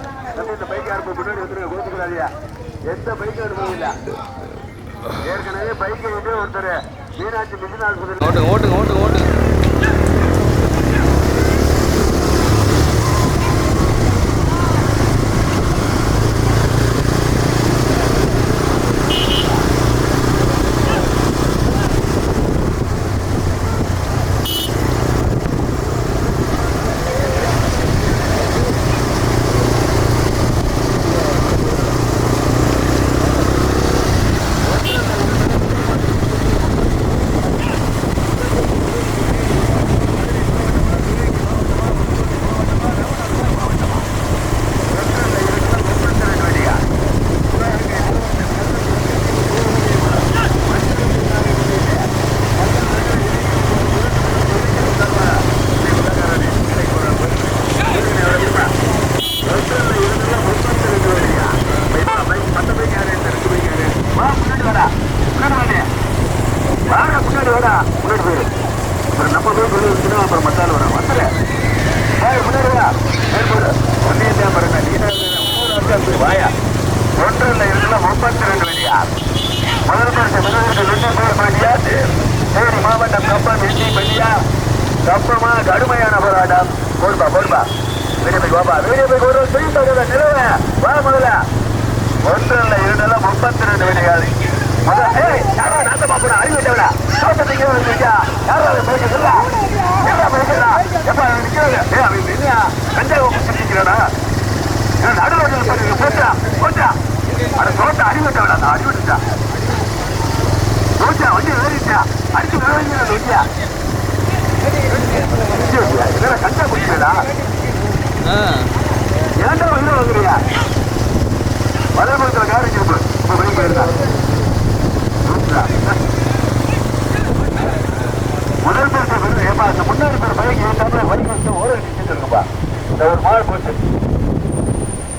தம்பி, இந்த பைக் யாருக்கு முன்னாடி வந்துருங்க கோச்சுக்கிறாதியா எந்த பைக்கும் அனுபவம் ஏற்கனவே பைக்கை விட்டு ஒருத்தர் மீனாட்சி மிஷின் ஆஸ்பத்திரி ஓட்டுங்க ஓட்டுங்க ஓட்டுங்க ஓட்டுங்க முன்னாடி வாடா முன்னாடி போயிரு அப்புறம் நம்ம போய் சொல்லி வச்சுனா அப்புறம் மத்தாள் வரும் வந்துரு வாய் முன்னாடி வா மேற்போடு ஒன்னே தான் பாருங்க நீ வாயா ஒன்றில் இருக்கலாம் முப்பத்தி ரெண்டு வழியா முதல் பரிசு முதலுக்கு வெற்றி பேர் தேனி மாவட்டம் கப்பம் வெற்றி பள்ளியா கப்பமா கடுமையான போராட்டம் போடுப்பா போடுப்பா வீடியோ போய் வீடியோ ஒரு செய்ய நிலவ வா முதல்ல ஒன்றில் இருந்தாலும் முப்பத்தி ரெண்டு வழியாது யாரா நாத்த பாப்பா அறிவு தோட்டத்துக்கு வந்துருக்கா யாரா பேசுறா என்ன பேசுறா எப்ப நிக்கிறாங்க ஏய் அவன் என்ன கஞ்சாவை குடிச்சிருக்கிறா நடுவில் போச்சா போச்சா அட தோட்ட அறிவிட்ட வேணா நான் அறிவிட்டா போச்சா வண்டி ஏறிச்சா அடிச்சு விளையாடுங்க வண்டியா இதெல்லாம் கஞ்சா குடிக்கிறா ஏன்டா வந்து வாங்குறியா வலதுபுறத்துல கார் இருக்கு இப்ப பைக் போயிருந்தா. முதல் பெரு ஏப்பா அந்த முன்னாடி பேர் பைக் இருந்தாலும் பைக் ஓர நிச்சுட்டு இருக்குப்பா. இந்த ஒரு மாடு போச்சு.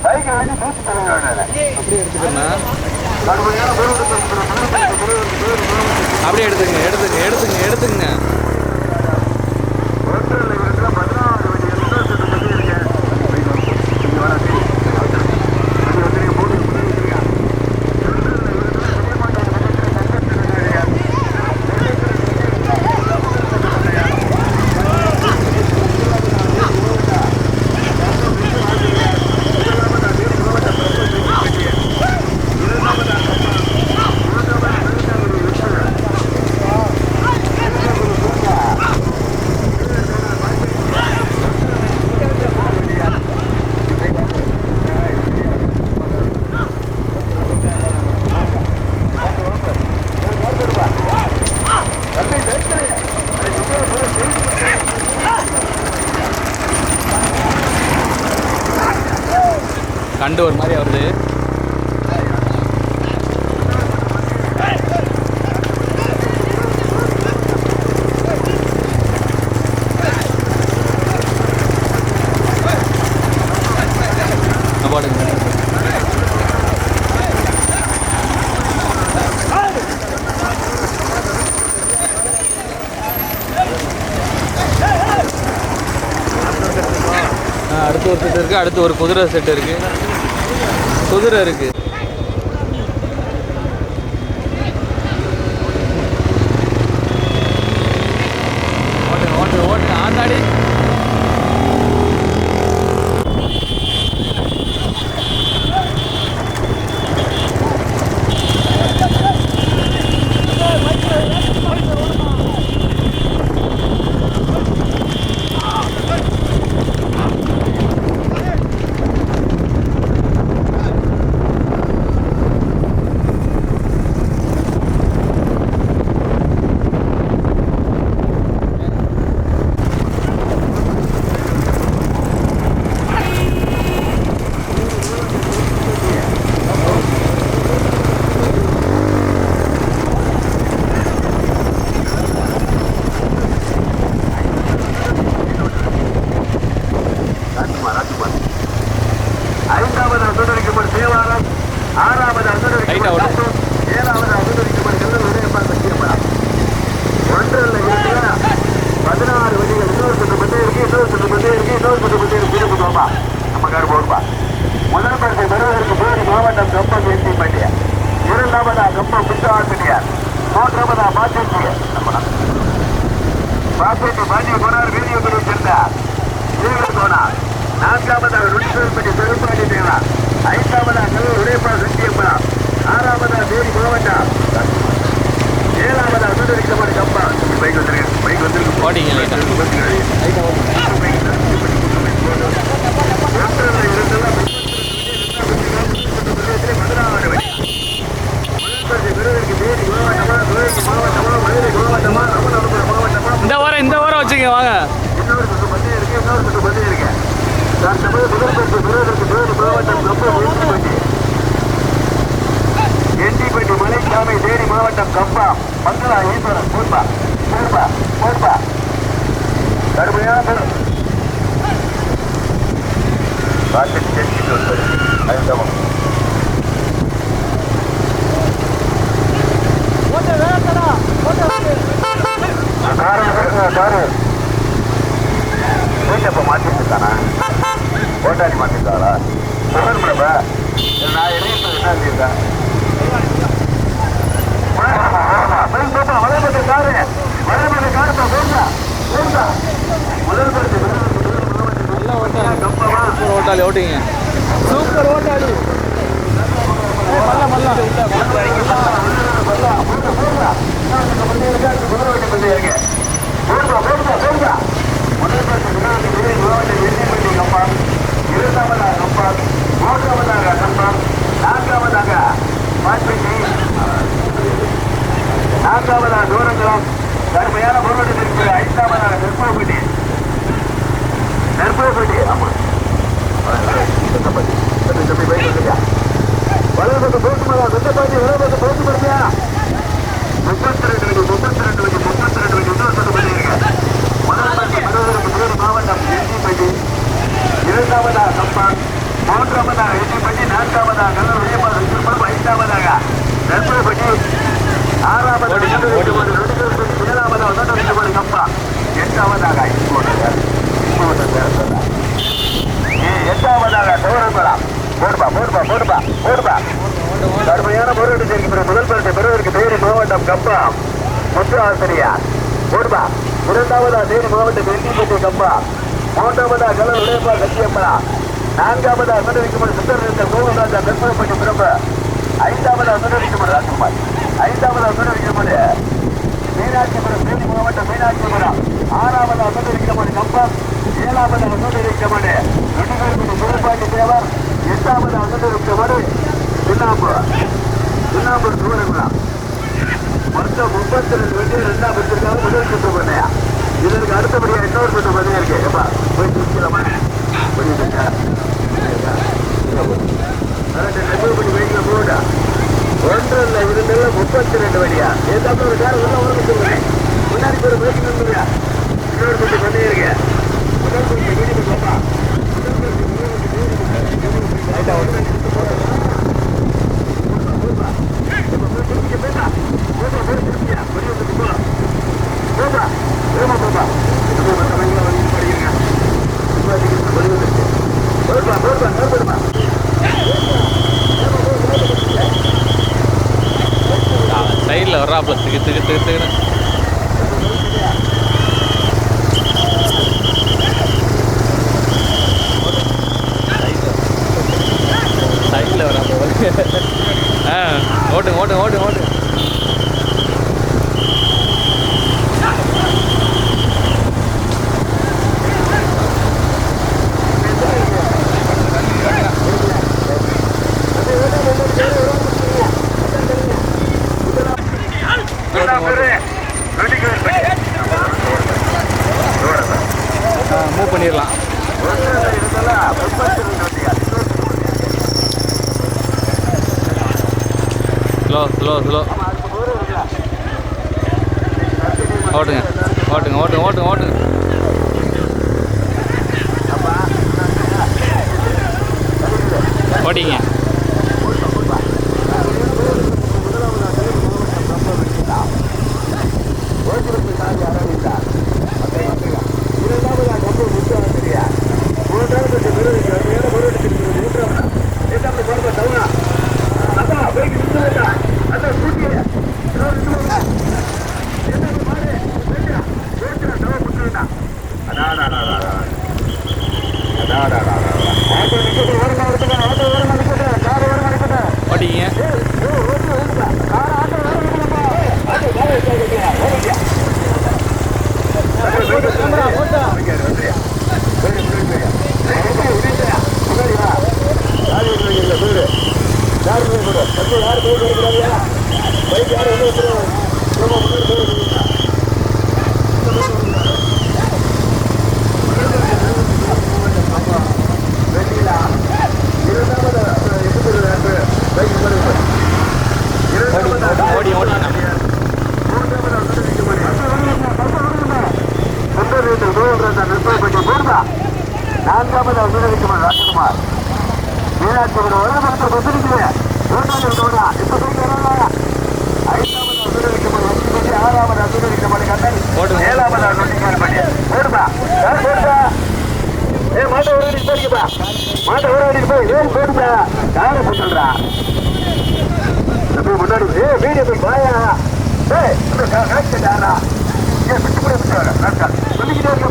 பைக் வந்து தூக்கி தருங்க அப்படியே எடுத்துங்க எடுத்துங்க எடுத்துங்க எடுத்துங்க அடுத்து ஒரு அடுத்து ஒரு குதிரை செட் இருக்கு. குதிரை இருக்கு. காற்றடி தெரிஞ்சுட்டு வந்தது அது சமம் காரு காரு வீட்டப்ப மாற்றிருக்கானா ஓட்டாடி மாற்றிருக்காளா சுகர் மேடப்பா நான் எரியிட்டு என்ன இருந்திருக்கேன் வளர்பட்ட காரு வளர்பட்ட காரு போடுறா போடுறா முதல் படுத்து சூப்பர் ஓட்டாளி ஓட்டிங்க சூப்பர் ஓட்டாளி மல்ல மல்ல முதல் உடையப்பா சத்தியம்மனா. நான்காவது அசனரிக்குமன் சுந்தரத்தில் கோவிந்தராஜா கற்பனைப்பட்டு பிறப்ப. ஐந்தாவது அசனரிக்குமன் ராஜ்குமார். ஐந்தாவது அசனரிக்குமன் மீனாட்சிபுரம் தேனி மாவட்டம் மீனாட்சிபுரம். ஆறாவது அசனரிக்குமன் கம்பம். ஏழாவது அசனரிக்குமன் Very good. வெளியே போய். வாயா ஏய் காய்ச்சல் யாரா? ஏன் விட்டு கூட சொல்லிக்கிட்டே இருக்க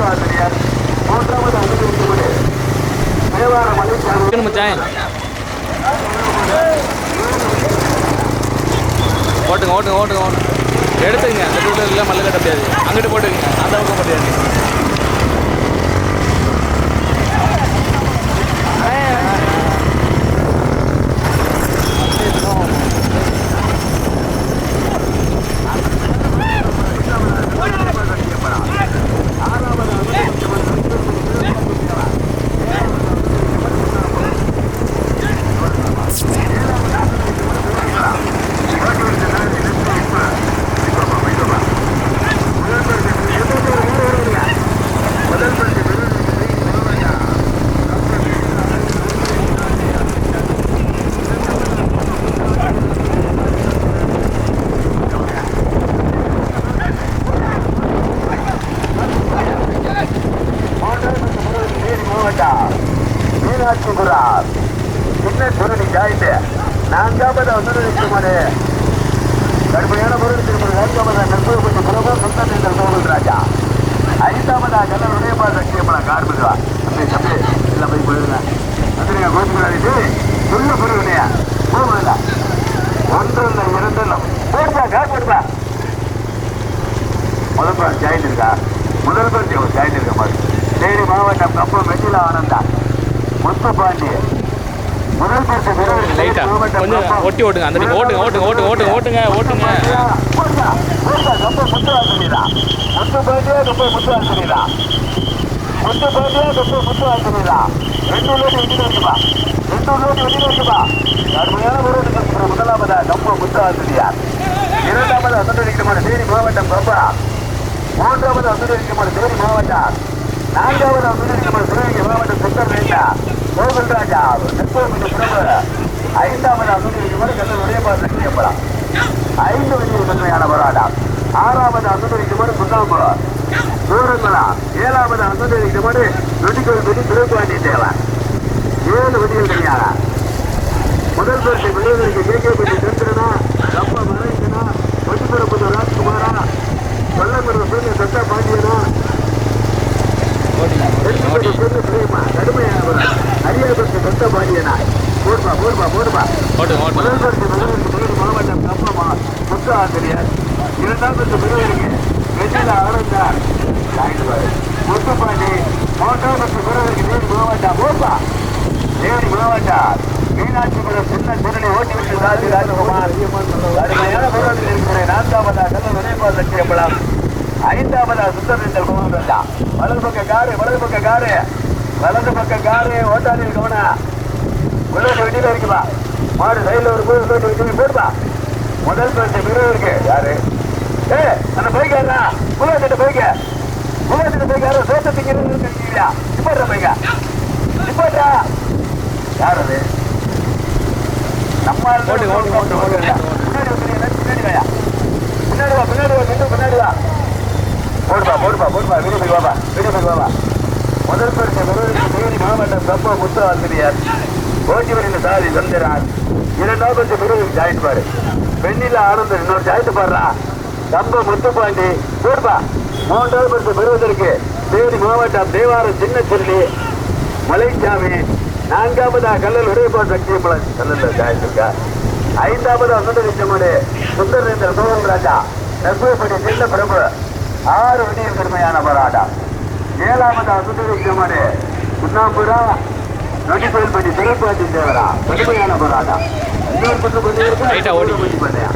சிறப்பு ஆசிரியர் மூன்றாவது அனுமதிக்குழு தேவார ஓட்டுங்க ஓட்டுங்க ஓட்டுங்க ஓட்டுங்க. எடுத்துங்க அந்த டூட்டில் மல்லு கட்ட முடியாது. அங்கிட்டு போட்டுக்கங்க. அந்த பக்கம் போட்டு என்று சொல்ல புரியலையா போகல ஒன்றில் இரண்டில் போடுவாங்க போடுவா முதல் பேர் ஜாயின் இருக்கா முதல் பேர் ஜாயின் இருக்க மாதிரி தேனி மாவட்டம் கப்பல் வெண்ணில ஆனந்தா முத்துப்பாண்டி முதல் பரிசு பெறுவதற்கு மாவட்டம் ஒட்டி ஓட்டுங்க. அந்த ஓட்டுங்க ஓட்டுங்க ஓட்டுங்க ஓட்டுங்க ஓட்டுங்க ஓட்டுங்க கப்பல் முத்துவாசனிதா முத்துப்பாண்டியா கப்பல் முத்துவாசனிதா ரெண்டு தொண்ணூறு வெளிநோக்குமா கடுமையான போராட்டத்திற்கு முதலாவதா கம்ப முத்தாசிரியார் இரண்டாவது அசந்தரிக்கமான தேனி மாவட்டம் கம்பா மூன்றாவது அசந்தரிக்கமான தேனி மாவட்டம் நான்காவது அசந்தரிக்கமான திருநெல்வேலி மாவட்டம் சுந்தரவேண்டா கோகுல்ராஜா நெற்போமின் பிரபல ஐந்தாவது அசந்தரிக்கமான கண்ணன் உதயபால் லட்சியப்பலாம் ஐந்து வெளியில் முதன்மையான போராட்டம் ஆறாவது அசந்தரிக்கமான சுண்ணாம்புரம் தூரங்களா ஏழாவது அசந்தரிக்கமான நொடிக்கோள் படி திருப்பாண்டி தேவன் ஏழு வழியில் தனியாக. முதல் பரிசை பெறுவதற்கு கே கே பட்டி சந்திரனா ரப்ப மறைந்தனா ஒட்டிபுரப்புத ராஜ்குமாரா. கொல்லங்குடி சூரிய சத்தா பாண்டியனா மாவட்டம் கப்பமா? முத்த ஆசிரியர். இரண்டாம் பரிசு பெறுவதற்கு வெற்றில ஆனந்தார் முத்துப்பாண்டி மூன்றாம் பரிசு பெறுவதற்கு மாவட்டம். போப்பா தேனி மாவட்டம் மீனாட்சிபுரம் சின்ன திருநி ஓட்டிவிட்டு ராஜி ராஜகுமார். அருமையான பொருளில் இருக்கிற நான்காவதா கல்ல நினைவால் லட்சியம்பலம் ஐந்தாவதா சுத்தரித்தல் குமார் வலது பக்க காரு வலது பக்க காரு. வலது பக்க காரு ஓட்டாளியில் கவனா. உள்ளோட்டு வெட்டியில இருக்குமா மாடு சைடில் ஒரு போய் உள்ளோட்டு வெட்டி போடுப்பா முதல் பரிசு மிருகம் இருக்கு யாரு? ஏ அந்த பைக்கா யாரா பைக்க புள்ளோட்டு பைக் யாரும் இருந்து இருக்கீங்களா இப்போ பைக்கா. இப்போட்டா யார் அது நம்ம ஓட்டுங்க, ஓட்டுங்க, ஓட்டுங்க, ஓட்டுங்க. பின்னாடி பின்னாடி வாயா. பின்னாடி வா பின்னாடி வா பின்னாடி பின்னாடி வா. போடுப்பா போடுப்பா போடுப்பா வீடு போய் வாப்பா வீடு போய் வாப்பா. முதல் பரிசு விருதுக்கு தேனி மாவட்டம் கப்பா முத்து ஆசிரியர் ஓட்டி வரையில் சாதி சந்திரான் இரண்டாவது பரிசு விருதுக்கு ஜாயிட்டு பாரு. பெண்ணில ஆனந்தம் இன்னொரு ஜாயிட்டு பாடுறா. கம்ப முத்துப்பாண்டி போடுப்பா மூன்றாவது பரிசு பெறுவதற்கு தேனி மாவட்டம் தேவாரம் சின்ன சொல்லி மலைச்சாமி நான்காவதா கல்லல் உடையப்பாடு சக்தியம்பலம் கல்லல்ல ஜாயிட்டிருக்கா ஐந்தாவதா சுந்தரிச்சமோடு சுந்தரேந்திர சோழன் ராஜா நெற்பப்படி சின்ன பிரபு ஆறு வண்டியில் பெருமையான போராட்டம். ஏழாவதா சுந்தரிச்சமோடு சுண்ணாம்புரா நொடிப்பயல்படி சிறப்பாட்டி தேவரா. பெருமையான போராட்டம். இன்னொரு பக்கம் கொஞ்சம் இருக்கு ஓடி. பண்ணையா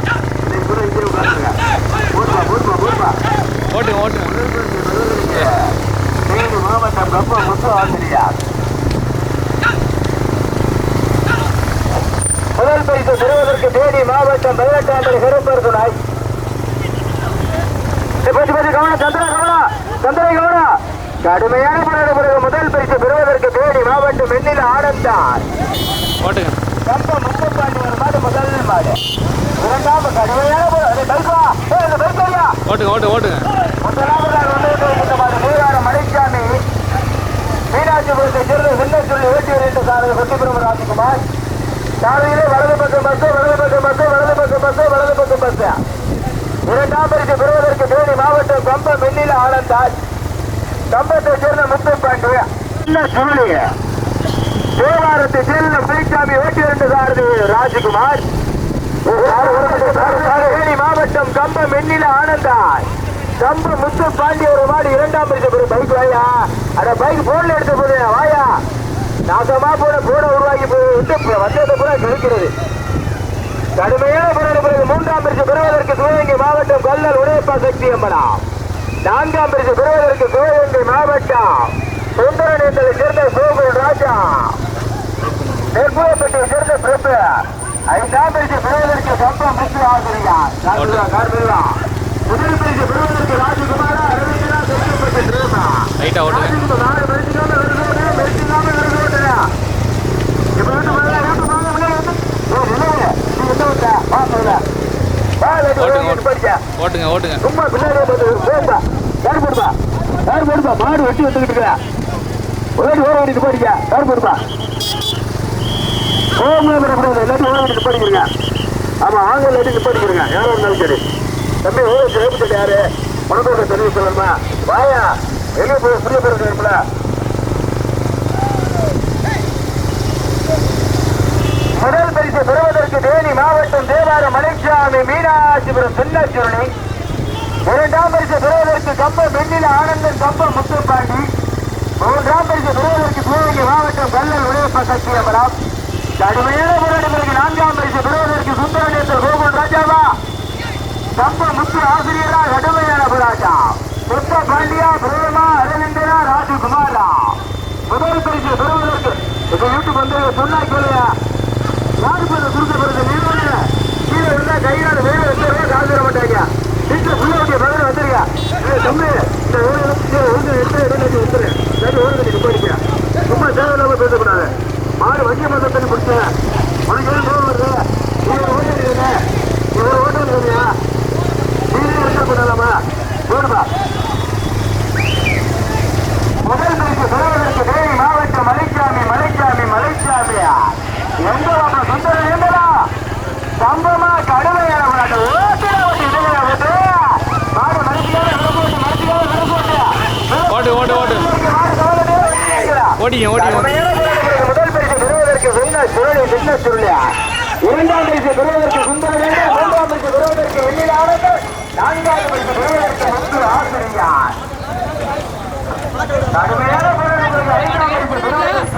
நீ கூட இங்கே உட்காந்துருங்க போடுப்பா ஓட்டுங்க ஓட்டுங்க தேனி மாவட்டம் ரொம்ப முத்து ஆசிரியார். முதல் பரிசு பெறுவதற்கு தேனி மாவட்டம் பதினெட்டாம் சந்திர கவனம் கடுமையான போராட்ட பிறகு முதல் பரிசு பெறுவதற்கு தேனி மாவட்டம் வெண்ணில ஆனந்தார் ஓட்டுங்க கம்ப முப்பத்தாண்டு ஒரு மாடு முதல் மாடு. இரண்டாம் கடுமையான போராட்டம் ஓட்டுங்க ஓட்டு ஓட்டுங்க முதலாவதாக வந்திருக்கிற மூவார மலைச்சாமி மீனாட்சிபுரத்தை சேர்ந்த சின்னச்சுள்ளி ஓட்டி வருகின்ற சாரதி சத்தியபுரம் ராஜகுமார் சாலையிலே வலது பக்கம் பஸ் வலது பக்கம் பஸ் வலது பக்கம் பஸ் வலது பக்கம் பஸ் இரண்டாம் பரிசு பெறுவதற்கு தேனி மாவட்டம் கம்பம் வெண்ணில ஆனந்தார் கம்பத்தை சேர்ந்த முத்துப்பாண்டு சின்ன சுள்ளி தேவாரத்தை சேர்ந்த மலைச்சாமி ஓட்டி வருகின்ற சாரதி ராஜகுமார். தேனி மாவட்டம் கம்பம் வெண்ணில ஆனந்தார் கம்பு முத்து பாண்டி ஒரு மாடு இரண்டாம் பரிசு பெறும் பைக் வாயா. அட பைக் போன்ல எடுத்த போது வாயா. நாசமா போன போன உருவாக்கி போய் விட்டு வந்ததை பூரா கிடைக்கிறது கடுமையான பிறகு மூன்றாம் பரிசு பெறுவதற்கு சிவகங்கை மாவட்டம் கொல்லல் உடையப்பா சக்தி அம்பலம் நான்காம் பரிசு பெறுவதற்கு சிவகங்கை மாவட்டம் என்பதை சேர்ந்த கோகுல் ராஜா. நெற்புறப்பட்டியை சேர்ந்த பிரபு. ஐந்தாம் பரிசு பெறுவதற்கு சம்பம் முத்து ஆசிரியா கார்மில்லா. முதல் பரிசு பெறுவதற்கு ராஜகுமாரா அரவிந்தனா செல்வப்பட்ட ராஜகுமார் நாலு மெரிசிக்காம வருதோட மெரிசிக்காம வருதோட இப்ப வந்து முதல்ல வேப்ப வாங்க முன்னாடி வந்து ஓ நிலைய நீ என்ன வந்த வா முதல்ல வா லேட்டு ஓட்டுங்க ஓட்டுங்க சும்மா யார் போடுப்பா. யார் போடுப்பா. மாடு வெட்டி வந்துகிட்டு இருக்கிற ஓடி ஓட ஓடிட்டு போடிக்க யார் போடுப்பா. ஓம்ல வரக்கூடாது எல்லாத்தையும் ஓட ஓடிட்டு ஆமா ஆங்க எல்லாத்தையும் நிப்பாட்டிக்கிறீங்க யாரா இருந்தாலும் சரி. தம்பி ஓட சிறப்பு யாரு? உனக்கு தெரிவி சொல்லணுமா வாயா. வெளியே போய் புரிய பேர் இருக்குல்ல முதல் பரிசு பெறுவதற்கு தேனி மாவட்டம் தேவாரம் மலைச்சாமி மீனாட்சிபுரம் சின்னச்சுருளி இரண்டாம் பரிசு பெறுவதற்கு கம்ப வெண்ணில ஆனந்தன் கம்ப முத்துப்பாண்டி. மூன்றாம் பரிசு பெறுவதற்கு சிவகங்கை மாவட்டம் கல்லல் உடையப்ப சத்தியபுரம் கடுமையான போராட்டங்களுக்கு நான்காம் பரிசு பெறுவதற்கு சுந்தரநேசர் கோகுல் ராஜாவா. கம்ப முத்து ஆசிரியரா கடுமையான போராட்டம். முத்த பாண்டியா பிரேமா அரவிந்தரா ராஜகுமாரா. முதல் பரிசு பெறுவதற்கு இப்ப யூடியூப் வந்து சொன்னா கேளுங்க யாருக்கு அந்த சுருக்க நீங்க கீழே இருந்தா கையால் வேறு எந்த வந்துட மாட்டாங்க. வீட்டுல புள்ள வண்டிய பதில வந்துருங்க தம்பி இந்த ஒரு ஒரு எட்டு சரி ஒரு கட்டி போயிடுங்க சும்மா தேவையில்லாம பேசக்கூடாது. மாடு வண்டிய மொத்தம் பிடிச்சேன் உனக்கு எதுவும் கோவம் வருது? நீ ஒரு இருக்கீங்க. நீங்களே பண்ணலாமா போடுமா முதல் பரிசு பெறுவதற்கு தேனி மாவட்டம் மலைச்சாமி மலைச்சாமி மலைச்சாமியா எங்க வாப்பா சுந்தரம் எங்கடா சம்பமா கடுமையான போராட்டம் ஓட்டுடா ஓட்டு இதுல ஓட்டு மாடு மறைச்சிக்காத விடப்போட்டு மறைச்சிக்காத விடப்போட்டு ஓட்டு ஓட்டு ஓட்டு மாடு கவலையே கடுமையான போராட்டத்திற்கு முதல் பரிசு பெறுவதற்கு வெள்ள சுருளி சின்ன சுருளியா இரண்டாம் பரிசு பெறுவதற்கு சுந்தர வேண்டும் மூன்றாம் பரிசு பெறுவதற்கு வெள்ளில் ஆனந்தம் நான்காவது பரிசு பெறுவதற்கு முத்து ஆசிரியா கடுமையான ஐந்தாம் பரிசு பெறுவதற்கு பரிசு